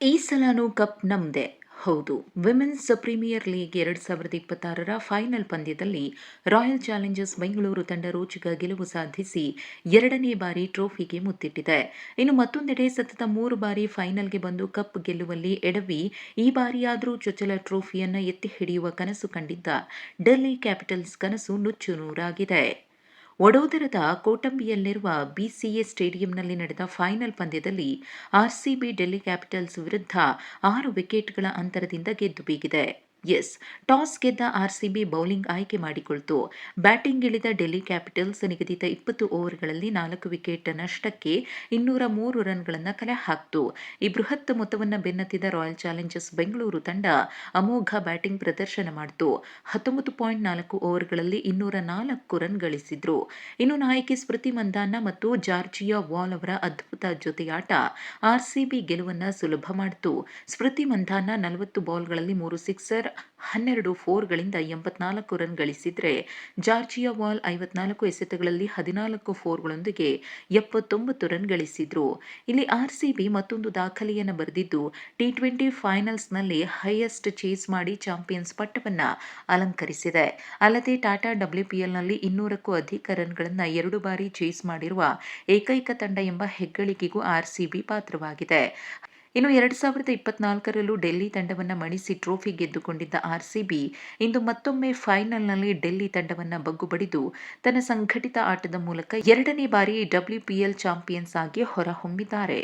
ಈ ಸಲನೂ ಕಪ್ ನಮ್ಮದೇ ಹೌದು ವಿಮೆನ್ಸ್ ಪ್ರೀಮಿಯರ್ ಲೀಗ್ ಎರಡು ಸಾವಿರದ ಇಪ್ಪತ್ತಾರರ ಫೈನಲ್ ಪಂದ್ಯದಲ್ಲಿ ರಾಯಲ್ ಚಾಲೆಂಜರ್ಸ್ ಬೆಂಗಳೂರು ತಂಡ ರೋಚಕ ಗೆಲುವು ಸಾಧಿಸಿ ಎರಡನೇ ಬಾರಿ ಟ್ರೋಫಿಗೆ ಮುತ್ತಿಟ್ಟಿದೆ. ಇನ್ನು ಮತ್ತೊಂದೆಡೆ ಸತತ ಮೂರು ಬಾರಿ ಫೈನಲ್ಗೆ ಬಂದು ಕಪ್ ಗೆಲ್ಲುವಲ್ಲಿ ಎಡವಿ, ಈ ಬಾರಿಯಾದರೂ ಚೊಚ್ಚಲ ಟ್ರೋಫಿಯನ್ನು ಎತ್ತಿ ಹಿಡಿಯುವ ಕನಸು ಕಂಡಿದ್ದ ಡೆಲ್ಲಿ ಕ್ಯಾಪಿಟಲ್ಸ್ ಕನಸು ನುಚ್ಚು ನೂರಾಗಿದೆ ವಡೋದರದ ಕೋಟಂಬಿಯಲ್ಲಿರುವ ಬಿಸಿಎ ಸ್ಟೇಡಿಯಂನಲ್ಲಿ ನಡೆದ ಫೈನಲ್ ಪಂದ್ಯದಲ್ಲಿ ಆರ್ಸಿಬಿ ಡೆಲ್ಲಿ ಕ್ಯಾಪಿಟಲ್ಸ್ ವಿರುದ್ಧ ಆರು ವಿಕೆಟ್ಗಳ ಅಂತರದಿಂದ ಗೆದ್ದು ಬೀಗಿದೆ. ಎಸ್ ಟಾಸ್ ಗೆದ್ದ ಆರ್ಸಿಬಿ ಬೌಲಿಂಗ್ ಆಯ್ಕೆ ಮಾಡಿಕೊಳ್ತು. ಬ್ಯಾಟಿಂಗ್ ಇಳಿದ ಡೆಲ್ಲಿ ಕ್ಯಾಪಿಟಲ್ಸ್ ನಿಗದಿತ ಇಪ್ಪತ್ತು ಓವರ್ಗಳಲ್ಲಿ ನಾಲ್ಕು ವಿಕೆಟ್ ನಷ್ಟಕ್ಕೆ ಇನ್ನೂರ ಮೂರು ರನ್ಗಳನ್ನು ಕಲೆ ಹಾಕ್ತು. ಈ ಬೃಹತ್ ಮೊತ್ತವನ್ನು ಬೆನ್ನತ್ತಿದ ರಾಯಲ್ ಚಾಲೆಂಜರ್ಸ್ ಬೆಂಗಳೂರು ತಂಡ ಅಮೋಘ ಬ್ಯಾಟಿಂಗ್ ಪ್ರದರ್ಶನ ಮಾಡಿತು. ಹತ್ತೊಂಬತ್ತು ಪಾಯಿಂಟ್ ನಾಲ್ಕು ಓವರ್ಗಳಲ್ಲಿ ಇನ್ನೂರ ನಾಲ್ಕು ರನ್ ಗಳಿಸಿದ್ರು. ಇನ್ನು ನಾಯಕಿ ಸ್ಮೃತಿ ಮಂದಾನ ಮತ್ತು ಜಾರ್ಜಿಯಾ ವಾಲ್ ಅವರ ಅದ್ಭುತ ಜೊತೆಯಾಟ ಆರ್ಸಿಬಿ ಗೆಲುವನ್ನು ಸುಲಭ ಮಾಡಿತು. ಸ್ಮೃತಿ ಮಂದಾನ ನಲವತ್ತು ಬಾಲ್ಗಳಲ್ಲಿ ಮೂರು ಸಿಕ್ಸರ್ ಹನ್ನೆರಡು ಫೋರ್ಗಳಿಂದ ಎಂಬತ್ನಾಲ್ಕು ರನ್ ಗಳಿಸಿದ್ರೆ ಜಾರ್ಜಿಯಾ ವಾಲ್ ಐವತ್ನಾಲ್ಕು ಎಸೆತಗಳಲ್ಲಿ ಹದಿನಾಲ್ಕು ಫೋರ್ಗಳೊಂದಿಗೆ ಎಪ್ಪತ್ತೊಂಬತ್ತು ರನ್ ಗಳಿಸಿದ್ರು. ಇಲ್ಲಿ ಆರ್ಸಿಬಿ ಮತ್ತೊಂದು ದಾಖಲೆಯನ್ನು ಬರೆದಿದ್ದು, ಟಿ ಟ್ವೆಂಟಿ ಫೈನಲ್ಸ್ನಲ್ಲಿ ಹೈಯೆಸ್ಟ್ ಚೇಸ್ ಮಾಡಿ ಚಾಂಪಿಯನ್ಸ್ ಪಟ್ಟವನ್ನು ಅಲಂಕರಿಸಿದೆ. ಅಲ್ಲದೆ ಟಾಟಾ ಡಬ್ಲ್ಯೂಪಿಎಲ್ನಲ್ಲಿ ಇನ್ನೂರಕ್ಕೂ ಅಧಿಕ ರನ್ಗಳನ್ನು ಎರಡು ಬಾರಿ ಚೇಸ್ ಮಾಡಿರುವ ಏಕೈಕ ತಂಡ ಎಂಬ ಹೆಗ್ಗಳಿಕೆಗೂ ಆರ್ಸಿಬಿ ಪಾತ್ರವಾಗಿದೆ. ಇನ್ನು ಎರಡು ಸಾವಿರದ ಇಪ್ಪತ್ನಾಲ್ಕರಲ್ಲೂ ಡೆಲ್ಲಿ ತಂಡವನ್ನು ಮಣಿಸಿ ಟ್ರೋಫಿ ಗೆದ್ದುಕೊಂಡಿದ್ದ ಆರ್ಸಿಬಿ ಇಂದು ಮತ್ತೊಮ್ಮೆ ಫೈನಲ್ನಲ್ಲಿ ಡೆಲ್ಲಿ ತಂಡವನ್ನು ಬಗ್ಗುಬಡಿದು ತನ್ನ ಸಂಘಟಿತ ಆಟದ ಮೂಲಕ ಎರಡನೇ ಬಾರಿ ಡಬ್ಲ್ಯೂಪಿಎಲ್ ಚಾಂಪಿಯನ್ಸ್ ಆಗಿ ಹೊರಹೊಮ್ಮಿದ್ದಾರೆ.